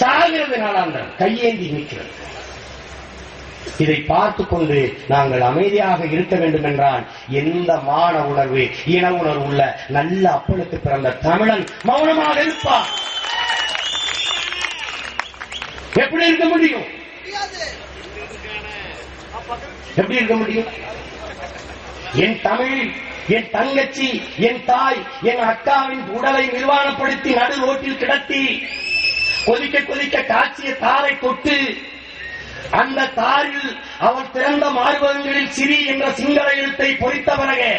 சாகிறது நாளாந்தம் கையேந்தி நிற்கிறது. இதை பார்த்து கொண்டு நாங்கள் அமைதியாக இருக்க வேண்டும் என்றால் எந்த மான உணர்வு இன உணர்வு உள்ள நல்ல அப்பளுக்கு பிறந்த தமிழன் மௌனமாக இருப்பார். எப்படி இருக்க முடியும்? எப்படி இருக்க முடியும்? என் தமிழ் என் தங்கச்சி என் தாய் என் அக்காவின் உடலை நிர்வாணப்படுத்தி நடு ரோட்டில் கிடத்தி கொதிக்க கொதிக்க காட்சிய தாரை தொட்டு அந்த தாரில் அவள் திறந்த மார்பகங்களில் சிறி என்ற சிங்கள எழுத்தை பொறித்த பிறகு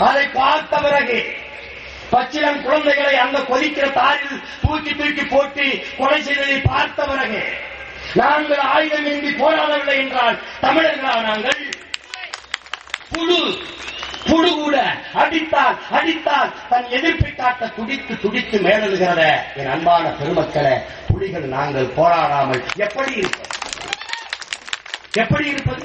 அதை பார்த்த பிறகு பச்சிலம் குழந்தைகளை அந்த கொதிக்கிற தாரில் தூக்கி தூக்கி போட்டு கொலை செய்ததை பார்த்த பிறகு நாங்கள் ஆயுதம் ஏந்தி போராடவில்லை என்றால் தமிழர்களா நாங்கள்? புழு. புழுகூட அடித்தால் அடித்தால் தன் எதிர்ப்பை காட்ட துடித்து துடித்து மேலெழுகிறத என் அன்பான பெருமக்களே புலிகள் நாங்கள் போராடாமல் எப்படி இருப்பது? எப்படி இருப்பது?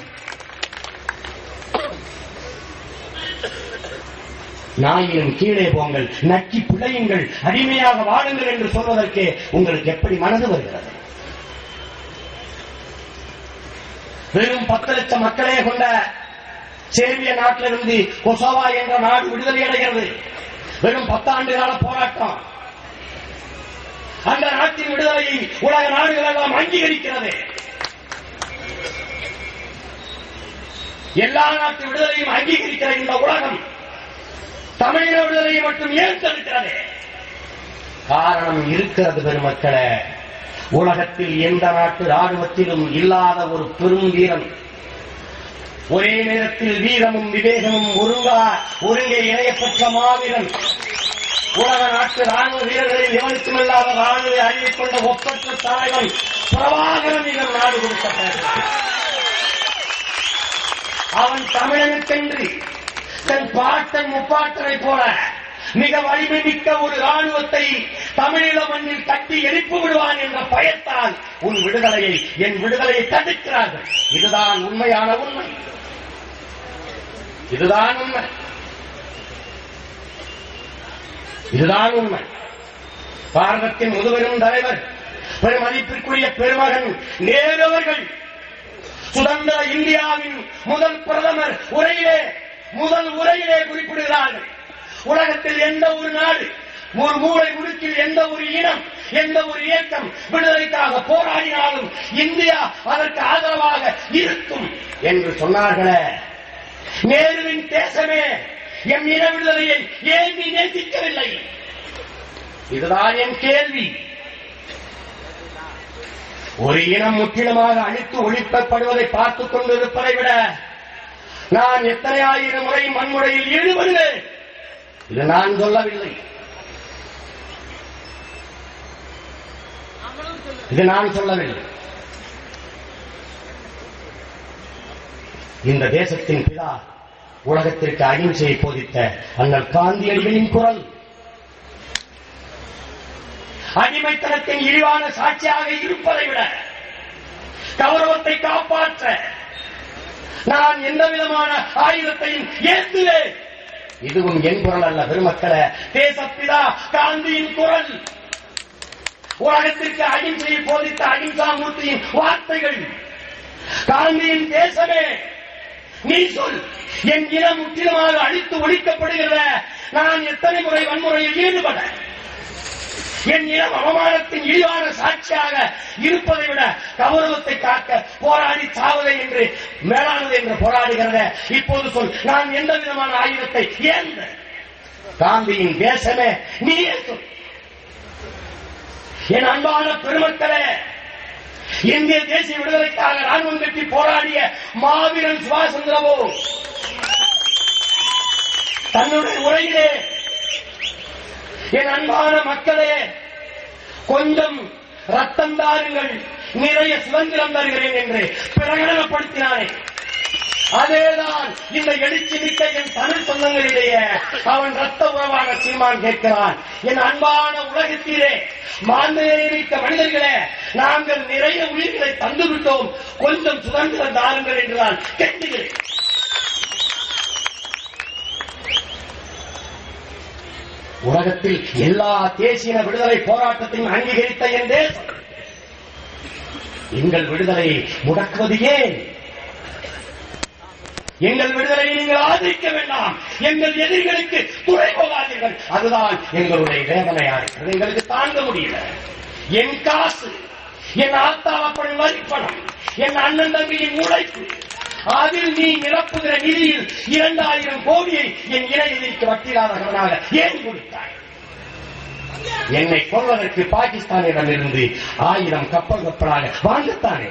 நாயினும் கீழே போங்கள் நக்கி பிழையுங்கள் அடிமையாக வாழுங்கள் என்று சொல்வதற்கு உங்களுக்கு எப்படி மனது வருகிறது? வெறும் பத்து லட்சம் மக்களே கொண்ட சேர்பிய நாட்டிலிருந்து கொசோவா என்ற நாடு விடுதலை அடைகிறது. வெறும் பத்தாண்டு கால போராட்டம். அந்த நாட்டின் விடுதலையை உலக நாடுகள் எல்லாம் அங்கீகரிக்கிறது. எல்லா நாட்டு விடுதலையும் அங்கீகரிக்கிற இந்த உலகம் தமிழக விடுதலையை மட்டும் ஏன் தடுக்கிறது? காரணம் இருக்கிறது பெருமக்களே. உலகத்தில் எந்த நாட்டு ராணுவத்திலும் இல்லாத ஒரு பெரும் வீரன் ஒரே நேரத்தில் வீரமும் விவேகமும் ஒருங்கா ஒருங்கே இணையப்பட்ட மாவீரன். உலக நாட்டு ராணுவ வீரர்களில் எவருக்குமில்லாத ராணுவ அறிவிக் கொண்ட ஒப்பற்ற தலைவன் பிரபாகரன் இதன் நாடு கொடுக்கப்பட்டது அவன் தமிழனுக்கென்று தன் பாட்டன் முப்பாட்டனை போல மிக வலிமை மிக்க ஒரு ராணுவத்தை தமிழீழ மண்ணில் கட்டி எழுப்பு விடுவான் என்ற பயத்தால் உன் விடுதலையை என் விடுதலையை தடுக்கிறார்கள். இதுதான் உண்மையான உண்மை. இதுதான் உண்மை. இதுதான் உண்மை. பாரதத்தின் முதுபெரும் தலைவர் பெருமதிப்பிற்குரிய பெருமகன் நேரு அவர்கள் சுதந்திர இந்தியாவின் முதல் பிரதமர் உரையிலே முதல் உரையிலே குறிப்பிடுகிறார்கள். உலகத்தில் எந்த ஒரு நாடு ஒரு மூளை முடுக்கில் எந்த ஒரு இனம் எந்த ஒரு இயக்கம் விடுதலைக்காக போராடினாலும் இந்தியா அதற்கு ஆதரவாக இருக்கும் என்று சொன்னார்களே. நேருவின் தேசமே எம் இன விடுதலையை ஏன் நீ நேசிக்கவில்லை? இதுதான் என் கேள்வி. ஒரு இனம் முற்றிலுமாக அழித்து ஒழிக்கப்படுவதை பார்த்துக் கொண்டிருப்பதை விட நான் எத்தனை ஆயிரம் முறை மண்முறையில் ஈடுபடுவேன்? இது நான் சொல்லவில்லை. இது நான் சொல்லவில்லை. இந்த தேசத்தின் பிதா உலகத்திற்கு அகிம்சையை போதித்த அண்ணல் காந்தியடிகளின் குரல். அடிமைத்தனத்தின் இழிவான சாட்சியாக இருப்பதை விட கௌரவத்தை காப்பாற்ற நான் எந்த விதமான ஆயுதத்தையும் ஏற்றுவேன் இதுவும் என் குரல் அல்ல பெருமக்களே தேசப்பிதா காந்தியின் குரல். உலகத்திற்கு அகிம்சையை போதித்த அகிம்சா மூர்த்தியின் வார்த்தைகள் காந்தியின் தேசமே. நீ சொல். என் இனம் முற்றிலுமாக அழித்து ஒழிக்கப்படுகிறத நான் எத்தனை முறை வன்முறையில் ஈடுபட என் இனம் அவமானத்தின் இழிவான சாட்சியாக இருப்பதை விட கௌரவத்தை காக்க போராடி சாவதை என்று மேலானது என்று போராடுகிறத. இப்போது சொல் நான் எந்த விதமான ஆயுதத்தை ஏந்த காந்தியின் தேசமே நீயே சொல். என் அன்பான பெருமக்களே இந்திய தேசிய விடுதலைக்காக ராணுவம் கட்டி போராடிய மாவீரன் சுபாஷ் சந்திரபோஸ் தன்னுடைய உரையிலே என் அன்பான மக்களே கொஞ்சம் ரத்தம் தாருங்கள் நிறைய சுதந்திரம் தருகிறேன் என்று பிரகடனப்படுத்தினாரே. அதேதான் இந்த எழுச்சி மிக்க என் தமிழ் சொந்தங்களிலேயே அவன் ரத்த உறவாக சீமான் கேட்கிறான். என் அன்பான உலகத்திலே மாந்தனை மனிதர்களே நாங்கள் நிறைய உயிர்களை தந்துவிட்டோம். கொஞ்சம் சுதந்திரம் தாருங்கள் என்று நான் கேட்டுகிறேன் உலகத்தில் எல்லா தேசிய விடுதலை போராட்டத்தையும் அங்கீகரித்த என் தேசம். எங்கள் விடுதலை முடக்குவது ஏன்? எங்கள் விடுதலையை நீங்கள் ஆதரிக்க வேண்டாம். எங்கள் எதிரிகளுக்கு துணை போகாதீர்கள். அதுதான் எங்களுடைய வேதனையா இருக்கிறது. எங்களுக்கு தாங்க முடியல. என் காசு என் ஆத்தாவப்பன் வரிப்பணம் என் அண்ணன் தம்பியின் உழைப்பு அதில் நீ நிரப்புகிற நிதியில் இரண்டாயிரம் கோடியை என் இணை எதிரிக்கு ஏன் கொடுத்தாய்? என்னை கொள்வதற்கு பாகிஸ்தானிடம் இருந்து ஆயிரம் கப்பல் கப்பலாக வாங்கத்தானே?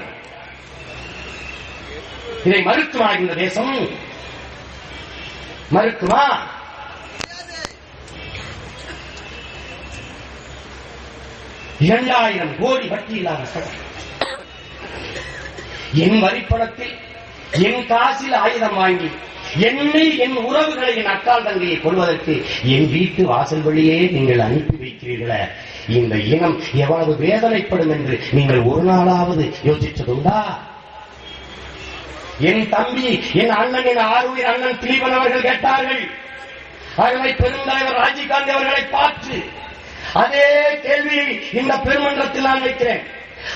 இதை மறுக்குமா இந்த தேசம் மறுக்குமா இரண்டாயிரம் கோடி வட்டி இல்லாத கடன் என் வரிப்பணத்தில் என் காசில் ஆயுதம் வாங்கி என்னை என் உறவுகளை என் அக்கால் தங்கையை கொள்வதற்கு என் வீட்டு வாசல் வழியே நீங்கள் அனுப்பி வைக்கிறீர்களே. இந்த இனம் எவ்வளவு வேதனைப்படும் என்று நீங்கள் ஒரு நாளாவது யோசித்ததுண்டா? என் தம்பி என் அண்ணன் என் ஆறுயிர் அண்ணன் திலீபன் அவர்கள் கேட்டார்கள். அருமை பெருந்தலைவர் ராஜீவ்காந்தி அவர்களை பார்த்து அதே கேள்வியை இந்த பெருமன்றத்தில் நான் வைக்கிறேன்.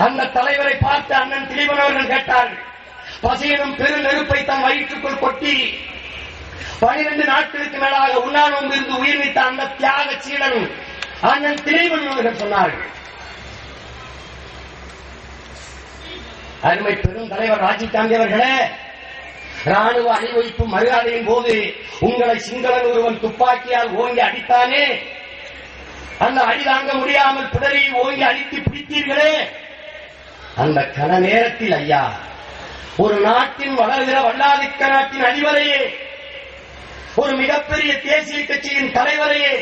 அந்த தலைவரை பார்த்து அண்ணன் திலீபன் அவர்கள் கேட்டார்கள் பசியினும் பெரு நெருப்பை தம் வயிற்றுக்குள் கொட்டி பனிரெண்டு நாட்களுக்கு மேலாக உண்ணாநோம்பு இருந்து உயிர் நீத்த அந்த தியாக சீடன் அண்ணன் திலீபன் அவர்கள் சொன்னார்கள். அருமை பெரும் தலைவர் ராஜீவ்காந்தி அவர்களே ராணுவ அணிவகுப்பு மரியாதையின் போது உங்களை சிங்களன் ஒருவன் துப்பாக்கியால் ஓங்கி அடித்தானே? அந்த அடி தாங்க முடியாமல் பிடரி ஓங்கி அடித்து பிடித்தீர்களே? அந்த கன நேரத்தில் ஐயா ஒரு நாட்டின் வளர்கிற வல்லாதிக்க நாட்டின் அதிபரையே ஒரு மிகப்பெரிய தேசிய கட்சியின் தலைவரையே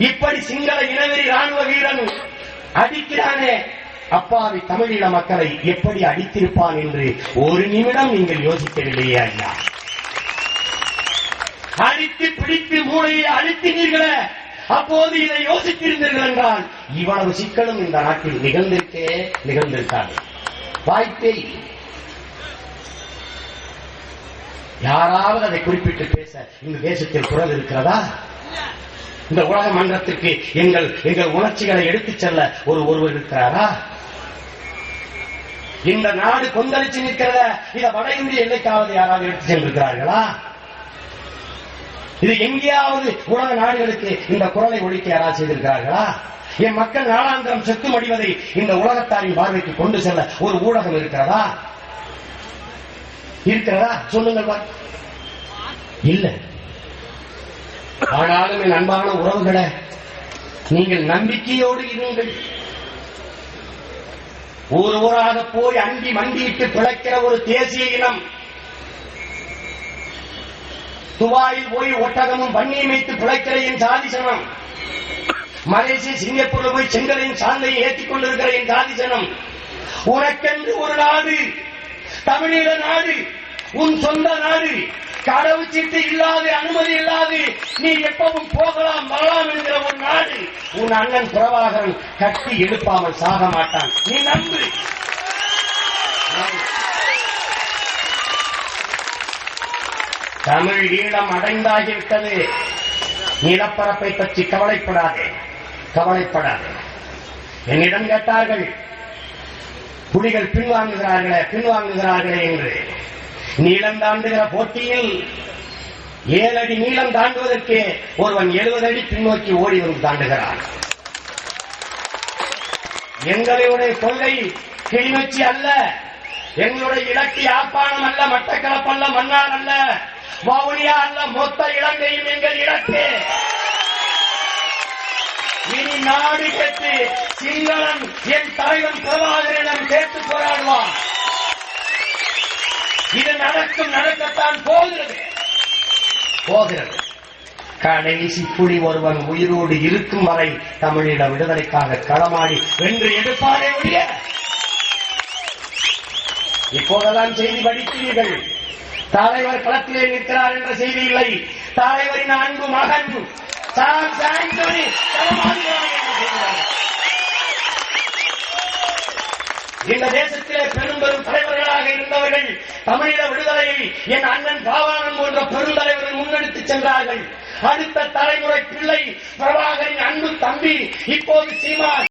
இப்படி சிங்கள இனவெறி ராணுவ வீரன் அடிக்கிறானே? அப்பாவி தமிழீழ மக்களை எப்படி அடித்திருப்பான் என்று ஒரு நிமிடம் நீங்கள் யோசிக்கவில்லையே ஐயா. அடித்து பிடித்து மூளையை அழுத்தினீர்களே அப்போது இதை யோசித்திருந்தீர்கள் என்றால் இவ்வளவு சிக்கலும் இந்த நாட்டில் நிகழ்ந்திருக்கே நிகழ்ந்திருக்காது. வாய்ப்பே யாராவது அதை குறிப்பிட்டு பேச இந்த தேசத்தில் குரல் இருக்கிறதா? இந்த உலக மன்றத்திற்கு எங்கள் எங்கள் உணர்ச்சிகளை எடுத்துச் செல்ல ஒரு ஒருவர் இருக்கிறாரா? இந்த நாடு கொந்தளிச்சு நிற்கிறத இத வட இந்திய எல்லைக்காவது யாராவது எடுத்து சென்றிருக்கிறார்களா? இது எங்கேயாவது உலக நாடுகளுக்கு இந்த குரலை ஒழிக்க யாராவது செய்திருக்கிறார்களா? என் மக்கள் நாளாந்திரம் செத்து மடிவதை இந்த உலகத்தாரின் பார்வைக்கு கொண்டு செல்ல ஒரு ஊடகம் இருக்கிறதா? இருக்கிறதா? சொல்லுங்கள் பார். இல்ல. ஆனாலும் என் அன்பான உறவுகளை நீங்கள் நம்பிக்கையோடு இருங்கள். ஊர் ஊராக போய் அண்டி மண்டியிட்டு பிழைக்கிற ஒரு தேசிய இனம் துபாயில் போய் ஒட்டகமும் பன்னியும் வைத்து பிழைக்கிற என் சாதிசனம் மலேசிய சிங்கப்பூர்ல போய் செங்கலின் சாந்தையும் ஏற்றிக் கொண்டிருக்கிற என் சாதிசனம் உனக்கென்று ஒரு நாடு தமிழீழ நாடு உன் சொந்த நாடு கடவுச்சீட்டு இல்லாது அனுமதி இல்லாது நீ எப்பவும் போகலாம் வரலாம் என்கிற ஒரு நாடு உன் அண்ணன் பிரபாகரன் கட்டி எழுப்பாமல் சாக மாட்டான். நீ நம்பு. தமிழ் ஈழம் அடைந்தாகிவிட்டது. நிலப்பரப்பை பற்றி கவலைப்படாதே. கவலைப்படாதே. என்னிடம் கேட்டார்கள் புலிகள் பின்வாங்குகிறார்களே பின்வாங்குகிறார்களே என்று. நீளம் தாண்டுகிற போட்டியில் ஏழு அடி நீளம் தாண்டுவதற்கு ஒருவன் எழுபது அடி பின்னோக்கி ஓடி வந்து தாண்டுகிறான். எங்களுடைய கொள்கை கிளிநொச்சி அல்ல. எங்களுடைய இலக்கு யாழ்ப்பாணம் அல்ல மட்டக்களப்பல்ல மன்னார் அல்ல. வவுனியா அல்ல மொத்த இலங்கையும் எங்கள் இலக்கு. இனி நாடு கேட்டு சிங்களன் என் தலைவன் பிரபாகரனிடம் கேட்டு போராடுவான். இது நடக்கும் நடக்கத்தான் போகிறது போகிறது கடைசி புலி ஒருவன் உயிரோடு இருக்கும் வரை தமிழீழ விடுதலைக்காக களமாடி வென்று எடுப்பாரே ஒழிய இப்போதெல்லாம் செய்தி படித்தீர்கள் தலைவர் களத்திலே நிற்கிறார் என்ற செய்தி இல்லை தலைவரின் அன்பு மகன் சாம் சாண்டோனி களமாடுகிறார் என்று இந்த தேசத்திலே பெரும் பெரும் தலைவர்களாக இருந்தவர்கள் தமிழீழ விடுதலையை என் அண்ணன் பாவானம் போன்ற பெருந்தலைவர்கள் முன்னெடுத்துச் சென்றார்கள். அடுத்த தலைமுறை பிள்ளை பிரபாகரின் அன்பு தம்பி இப்போது சீமான்.